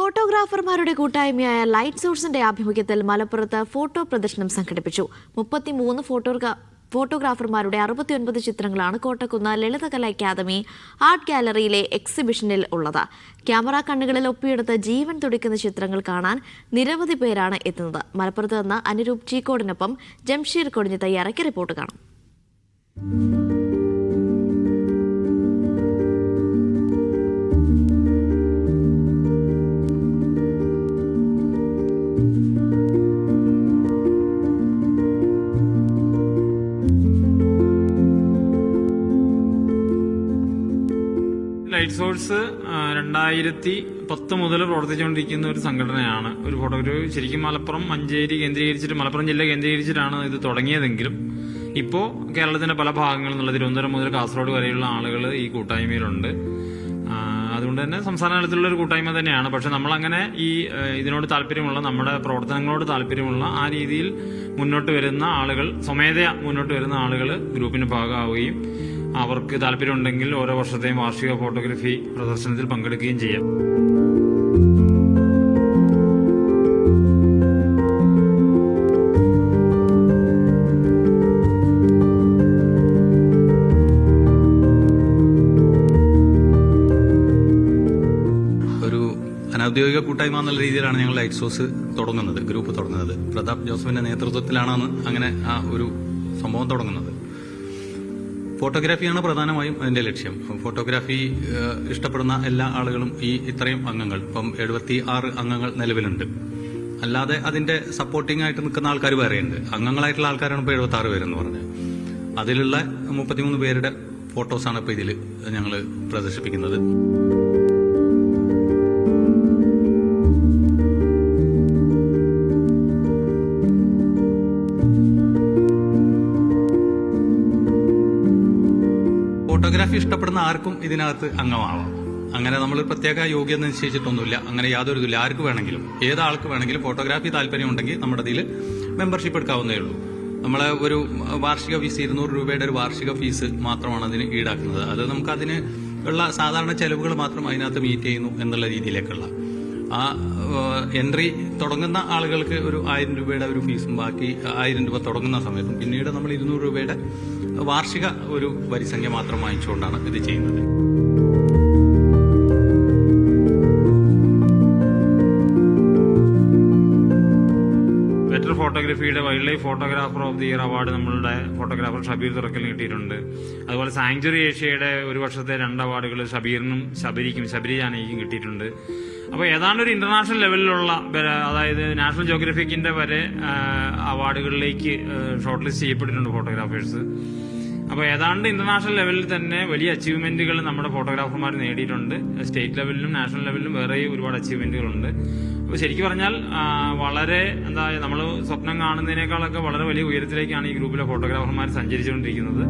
ഫോട്ടോഗ്രാഫർമാരുടെ കൂട്ടായ്മയായ ലൈറ്റ് സോഴ്സിന്റെ ആഭിമുഖ്യത്തിൽ മലപ്പുറത്ത് ഫോട്ടോ പ്രദർശനം സംഘടിപ്പിച്ചു. മുപ്പത്തിമൂന്ന് ഫോട്ടോഗ്രാ ഫോട്ടോഗ്രാഫർമാരുടെ അറുപത്തിയൊൻപത് ചിത്രങ്ങളാണ് കോട്ടക്കുന്ന് ലളിതകല അക്കാദമി ആർട്ട് ഗാലറിയിലെ എക്സിബിഷനിൽ ഉള്ളത്. ക്യാമറ കണ്ണുകളിൽ ഒപ്പിയെടുത്ത് ജീവൻ തുടിക്കുന്ന ചിത്രങ്ങൾ കാണാൻ നിരവധി പേരാണ് എത്തുന്നത്. മലപ്പുറത്ത് നിന്ന് അനുരൂപ് ചീക്കോടിനൊപ്പം ജംഷീർ കൊടിഞ്ഞ് തയ്യാറാക്കിയ റിപ്പോർട്ട് കാണാം. ലൈറ്റ് സോഴ്സ് രണ്ടായിരത്തി പത്ത് മുതൽ പ്രവർത്തിച്ചുകൊണ്ടിരിക്കുന്ന ഒരു സംഘടനയാണ്. ഒരു ഫോട്ടോഗ്രാഫി ശരിക്കും മലപ്പുറം മഞ്ചേരി കേന്ദ്രീകരിച്ചിട്ട് മലപ്പുറം ജില്ല കേന്ദ്രീകരിച്ചിട്ടാണ് ഇത് തുടങ്ങിയതെങ്കിലും ഇപ്പോൾ കേരളത്തിന്റെ പല ഭാഗങ്ങളിൽ നിന്നുള്ള തിരുവനന്തപുരം മുതൽ കാസർഗോഡ് വരെയുള്ള ആളുകൾ ഈ കൂട്ടായ്മയിലുണ്ട്. അതുകൊണ്ട് തന്നെ സംസ്ഥാന തലത്തിലുള്ള ഒരു കൂട്ടായ്മ തന്നെയാണ്. പക്ഷെ നമ്മളങ്ങനെ ഈ ഇതിനോട് താല്പര്യമുള്ള നമ്മുടെ പ്രവർത്തനങ്ങളോട് താല്പര്യമുള്ള ആ രീതിയിൽ മുന്നോട്ട് വരുന്ന ആളുകൾ സ്വമേധയാ മുന്നോട്ട് വരുന്ന ആളുകൾ ഗ്രൂപ്പിന് ഭാഗമാവുകയും അവർക്ക് താല്പര്യമുണ്ടെങ്കിൽ ഓരോ വർഷത്തെയും വാർഷിക ഫോട്ടോഗ്രാഫി പ്രദർശനത്തിൽ പങ്കെടുക്കുകയും ചെയ്യാം. ഔദ്യോഗിക കൂട്ടായ്മ എന്നുള്ള രീതിയിലാണ് ഞങ്ങൾ ലൈറ്റ് സോഴ്സ് തുടങ്ങുന്നത് ഗ്രൂപ്പ് തുടങ്ങുന്നത്. പ്രതാപ് ജോസഫിന്റെ നേതൃത്വത്തിലാണ് അങ്ങനെ ആ ഒരു സംഭവം തുടങ്ങുന്നത്. ഫോട്ടോഗ്രാഫിയാണ് പ്രധാനമായും അതിന്റെ ലക്ഷ്യം. ഫോട്ടോഗ്രാഫി ഇഷ്ടപ്പെടുന്ന എല്ലാ ആളുകളും ഈ ഇത്രയും അംഗങ്ങൾ. ഇപ്പം എഴുപത്തി ആറ് അംഗങ്ങൾ നിലവിലുണ്ട്. അല്ലാതെ അതിന്റെ സപ്പോർട്ടിംഗ് ആയിട്ട് നിൽക്കുന്ന ആൾക്കാർ വേറെയുണ്ട്. അംഗങ്ങളായിട്ടുള്ള ആൾക്കാരാണ് ഇപ്പോൾ എഴുപത്തി ആറ് പേരെന്ന് പറഞ്ഞത്. അതിലുള്ള മുപ്പത്തിമൂന്ന് പേരുടെ ഫോട്ടോസാണ് ഇപ്പോൾ ഇതിൽ ഞങ്ങൾ പ്രദർശിപ്പിക്കുന്നത്. ഫോട്ടോഗ്രാഫി ഇഷ്ടപ്പെടുന്ന ആർക്കും ഇതിനകത്ത് അംഗമാവാം. അങ്ങനെ നമ്മൾ പ്രത്യേക യോഗ്യത നിശ്ചയിച്ചിട്ടൊന്നുമില്ല. അങ്ങനെ യാതൊരു ഇതില്ല ആർക്ക് വേണമെങ്കിലും ഏതാൾക്ക് വേണമെങ്കിലും ഫോട്ടോഗ്രാഫി താല്പര്യം ഉണ്ടെങ്കിൽ നമ്മുടെ ഇതിൽ മെമ്പർഷിപ്പ് എടുക്കാവുന്നേ ഉള്ളൂ. നമ്മളെ ഒരു വാർഷിക ഫീസ് ഇരുന്നൂറ് രൂപയുടെ ഒരു വാർഷിക ഫീസ് മാത്രമാണ് അതിന് ഈടാക്കുന്നത്. അത് നമുക്ക് അതിന് ഉള്ള സാധാരണ ചെലവുകൾ മാത്രം അതിനകത്ത് മീറ്റ് ചെയ്യുന്നു എന്നുള്ള രീതിയിലേക്കുള്ള ആ എൻട്രി തുടങ്ങുന്ന ആളുകൾക്ക് ഒരു ആയിരം രൂപയുടെ ഒരു ഫീസും ബാക്കി ആയിരം രൂപ തുടങ്ങുന്ന സമയത്തും പിന്നീട് നമ്മൾ ഇരുന്നൂറ് രൂപയുടെ വാർഷിക ഒരു പരിസംഖ്യ മാത്രം വാങ്ങിച്ചുകൊണ്ടാണ് ഇത് ചെയ്യുന്നത്. ഫോട്ടോഗ്രാഫിയുടെ wild life photographer of the year award നമ്മളുടെ ഫോട്ടോഗ്രാഫർ ഷബീർ തുറക്കൽ കിട്ടിയിട്ടുണ്ട്. അതുപോലെ സാങ്ച്വറി ഏഷ്യയുടെ ഒരു വർഷത്തെ രണ്ട് അവാർഡുകൾ ഷബീറിനും ശബരിക്കും ശബരി ജാനകിക്കും കിട്ടിയിട്ടുണ്ട്. അപ്പോൾ ഏതാണ്ട് ഒരു ഇന്റർനാഷണൽ ലെവലിലുള്ള അതായത് നാഷണൽ ജോഗ്രഫിക്കിന്റെ വരെ അവാർഡുകളിലേക്ക് ഷോർട്ട് ലിസ്റ്റ് ചെയ്യപ്പെട്ടിട്ടുണ്ട് ഫോട്ടോഗ്രാഫേഴ്സ് അപ്പോൾ ഏതാണ്ട് ഇന്റർനാഷണൽ ലെവലിൽ തന്നെ വലിയ അച്ചീവ്മെന്റുകൾ നമ്മുടെ ഫോട്ടോഗ്രാഫർമാർ നേടിയിട്ടുണ്ട്. സ്റ്റേറ്റ് ലെവലിലും നാഷണൽ ലെവലിലും വേറെ ഒരുപാട് അച്ചീവ്മെന്റുകളുണ്ട് ശരിക്കും പറഞ്ഞാൽ വളരെ എന്താ നമ്മൾ സ്വപ്നം കാണുന്നതിനേക്കാളൊക്കെ വളരെ വലിയ ഉയരത്തിലേക്കാണ് ഈ ഗ്രൂപ്പിലെ ഫോട്ടോഗ്രാഫർമാർ സഞ്ചരിച്ചുകൊണ്ടിരിക്കുന്നത്.